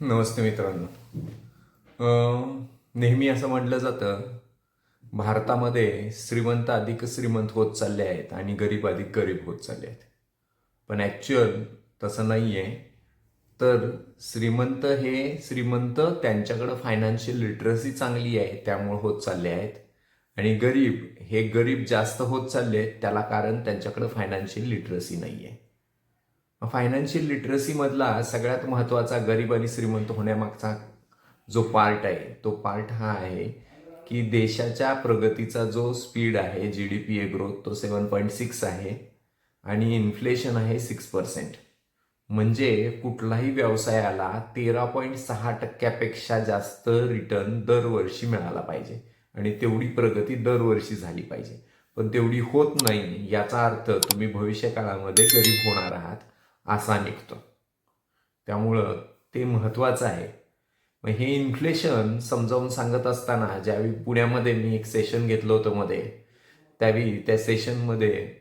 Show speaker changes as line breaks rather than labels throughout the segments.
नमस्ते मित्रांनो. नेहमी असं म्हटलं जातं भारतामध्ये श्रीमंत अधिक श्रीमंत होत चालले आहेत आणि गरीब अधिक गरीब होत चालले आहेत. पण ॲक्च्युअल तसं नाही आहे तर श्रीमंत हे श्रीमंत त्यांच्याकडं फायनान्शियल लिटरसी चांगली आहे त्यामुळे होत चालले आहेत. आणि गरीब हे गरीब जास्त होत चालले त्याला कारण त्यांच्याकडे फायनान्शियल लिटरसी नाही आहे फायनान्शियल लिटरसीमधला सगळ्यात महत्त्वाचा गरीब आणि श्रीमंत होण्यामागचा जो पार्ट आहे तो पार्ट हा आहे की देशाच्या प्रगतीचा जो स्पीड आहे जी डी पी ए ग्रोथ तो सेवन पॉईंट सिक्स आहे आणि इन्फ्लेशन आहे सिक्स पर्सेंट म्हणजे कुठलाही व्यवसायाला तेरा पॉईंट सहा टक्क्यापेक्षा जास्त रिटर्न दरवर्षी मिळाला पाहिजे. आणि तेवढी प्रगती दरवर्षी झाली पाहिजे. पण तेवढी होत नाही याचा अर्थ तुम्ही भविष्य काळामध्ये गरीब होणार आहात असा निघतो. त्यामुळं ते महत्त्वाचं आहे. मग हे इन्फ्लेशन समजावून सांगत असताना ज्यावेळी पुण्यामध्ये मी एक सेशन घेतलं होतं मध्ये त्यावेळी त्या सेशनमध्ये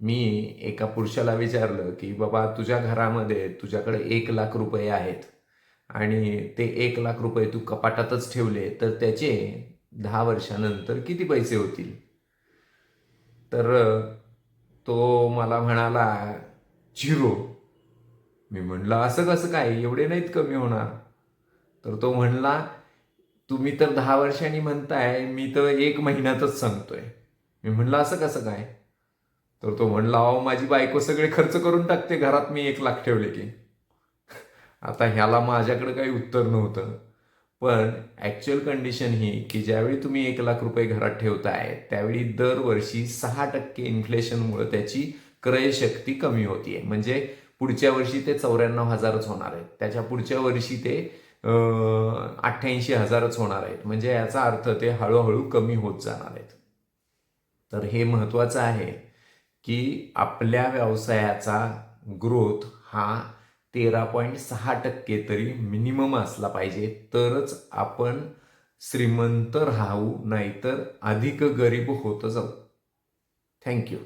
मी एका पुरुषाला विचारलं की बाबा तुझ्या घरामध्ये तुझ्याकडे एक लाख रुपये आहेत आणि ते एक लाख रुपये तू कपाटातच ठेवले तर त्याचे दहा वर्षानंतर किती पैसे होतील? तर तो मला म्हणाला झिरो. मी म्हणलं असं कसं काय? एवढे नाहीत कमी होणार. तर तो म्हणला तुम्ही तर दहा वर्षांनी म्हणताय मी तर एक महिन्यातच सांगतोय. मी म्हणलं असं कसं काय? तर तो म्हणला अहो माझी बायको सगळे खर्च करून टाकते घरात मी एक लाख ठेवले की. आता ह्याला माझ्याकडे काही उत्तर नव्हतं. पण ॲक्च्युअल कंडिशन ही की ज्यावेळी तुम्ही एक लाख रुपये घरात ठेवताय त्यावेळी दरवर्षी सहा टक्के इन्फ्लेशनमुळे त्याची क्रयशक्ती कमी होतीये. म्हणजे पुढच्या वर्षी ते चौऱ्याण्णव हजारच होणार आहेत. त्याच्या पुढच्या वर्षी ते अठ्ठ्याऐंशी हजारच होणार आहेत. म्हणजे याचा अर्थ ते हळूहळू कमी होत जाणार आहेत. तर हे महत्त्वाचं आहे की आपल्या व्यवसायाचा ग्रोथ हा तेरा पॉईंट सहा टक्के तरी मिनिमम असला पाहिजे. तरच आपण श्रीमंत राहू नाहीतर अधिक गरीब होत जाऊ. थँक्यू